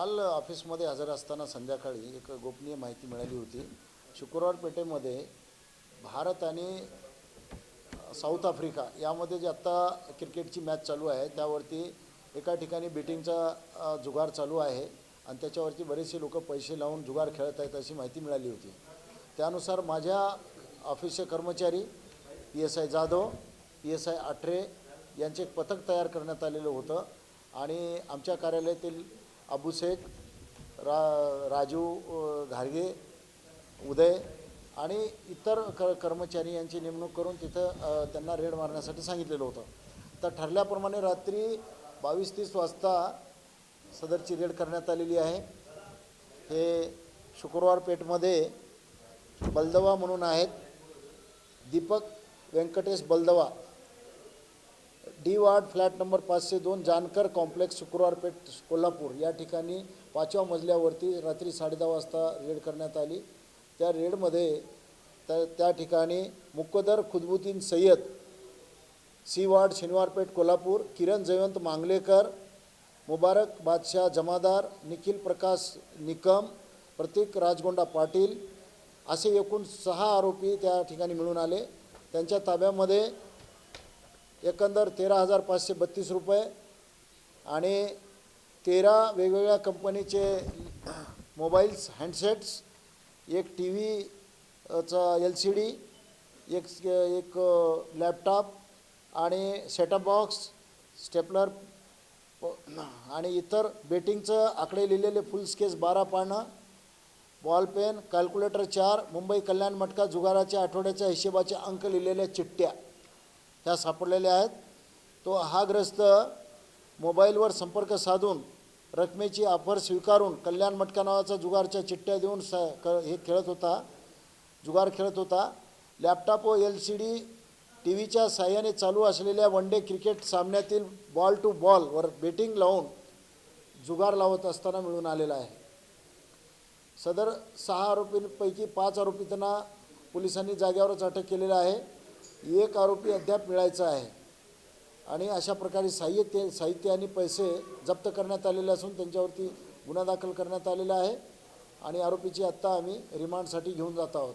काल ऑफिसमध्ये हजर असताना संध्याकाळी एक गोपनीय माहिती मिळाली होती. शुक्रवार पेठेमध्ये भारत आणि साऊथ आफ्रिका यामध्ये जे आत्ता क्रिकेटची मॅच चालू आहे त्यावरती एका ठिकाणी बेटिंगचा जुगार चालू आहे आणि त्याच्यावरती बरेचसे लोक पैसे लावून जुगार खेळत आहेत अशी माहिती मिळाली होती. त्यानुसार माझ्या ऑफिसचे कर्मचारी P S I Jadhav P S I Athare यांचे एक पथक तयार करण्यात आलेलं होतं आणि आमच्या कार्यालयातील अबू शेख रा राजू घारगे उदय आणि इतर क कर्मचारी यांची नेमणूक करून तिथं त्यांना रेड मारण्यासाठी सांगितलेलं होतं. तर ठरल्याप्रमाणे रात्री बावीस तीस वाजता सदरची रेड करण्यात आलेली आहे. हे शुक्रवार पेठमध्ये बलदवा म्हणून आहेत. Deepak Venkatesh Baldawa D ward flat number पाचशे दोन जानकर कॉम्प्लेक्स शुक्रवार पेठ कोल्हापूर. या ठिकाणी पाचव्या मजल्यावरती रात्री साडेदहा वाजता रेड करण्यात आली. त्या रेडमध्ये त्या त्या ठिकाणी मुक्कदर खुदबुद्दीन सय्यद सी वार्ड शनिवारपेठ कोल्हापूर किरण जयवंत मांगलेकर मुबारक बादशाह जमादार निखिल प्रकाश निकम प्रतीक राजगोंडा पाटील असे एकूण सहा आरोपी त्या ठिकाणी मिळून आले. त्यांच्या ताब्यामध्ये एकंदर तेरा हजार पाचशे बत्तीस रुपये आणि तेरा वेगवेगळ्या कंपनीचे मोबाईल्स हँडसेट्स एक टी व्हीचा एल सी डी एक एक लॅपटॉप आणि सेटअप बॉक्स स्टेपलर आणि इतर बेटिंगचं आकडे लिहिलेले फुल स्केच बारा पानं बॉलपेन कॅल्क्युलेटर चार मुंबई कल्याण मटका जुगाराच्या आठवड्याच्या हिशेबाचे अंक लिहिलेल्या चिठ्ठ्या. ह्या सापडलेल्या आहेत. तो हा ग्रस्त मोबाईलवर संपर्क साधून रकमेची ऑफर स्वीकारून कल्याण मटका नावाचा जुगारच्या चिठ्ठ्या देऊन स क हे खेळत होता. जुगार खेळत होता. लॅपटॉप व एल सी डी टी व्हीच्या साह्याने चालू असलेल्या वन डे क्रिकेट सामन्यातील बॉल टू बॉलवर बेटिंग लावून जुगार लावत असताना मिळून आलेला आहे. सदर सहा आरोपींपैकी पाच आरोपींना पोलिसांनी जाग्यावरच अटक केलेलं आहे. एक आरोपी अद्याप मिळायचा आहे. आणि अशा प्रकारे साहित्य साहित्य आणि पैसे जप्त करण्यात आलेले असून त्यांच्यावरती गुन्हा दाखल करण्यात आलेला आहे. आणि आरोपीची आत्ता आम्ही रिमांडसाठी घेऊन जात आहोत.